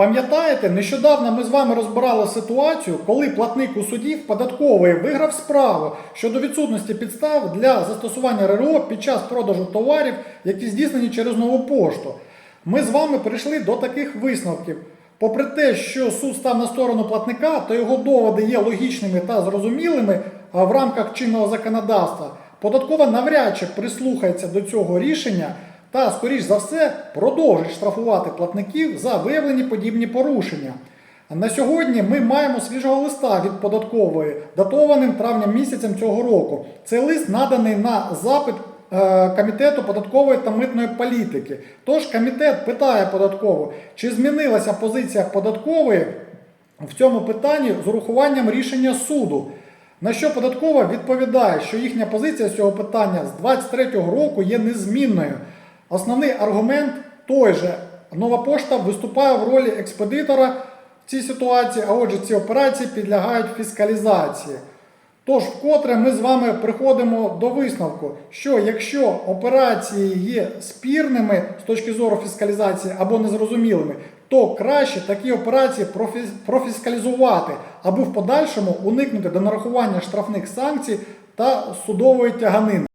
Пам'ятаєте, нещодавно ми з вами розбирали ситуацію, коли платник у суді в податкової виграв справу щодо відсутності підстав для застосування РРО під час продажу товарів, які здійснені через нову пошту. Ми з вами прийшли до таких висновків. Попри те, що суд став на сторону платника, то його доводи є логічними та зрозумілими а в рамках чинного законодавства, податкова навряд чи прислухається до цього рішення та, скоріш за все, продовжить штрафувати платників за виявлені подібні порушення. На сьогодні ми маємо свіжого листа від податкової, датованим травнем місяцем цього року. Цей лист наданий на запит е, Комітету податкової та митної політики. Тож комітет питає податкову, чи змінилася позиція податкової в цьому питанні з урахуванням рішення суду. На що податкова відповідає, що їхня позиція з цього питання з 23-го року є незмінною. Основний аргумент той же. Нова пошта виступає в ролі експедитора в цій ситуації, а отже, ці операції підлягають фіскалізації. Тож, вкотре ми з вами приходимо до висновку, що якщо операції є спірними з точки зору фіскалізації або незрозумілими, то краще такі операції профіскалізувати, аби в подальшому уникнути до нарахування штрафних санкцій та судової тяганини.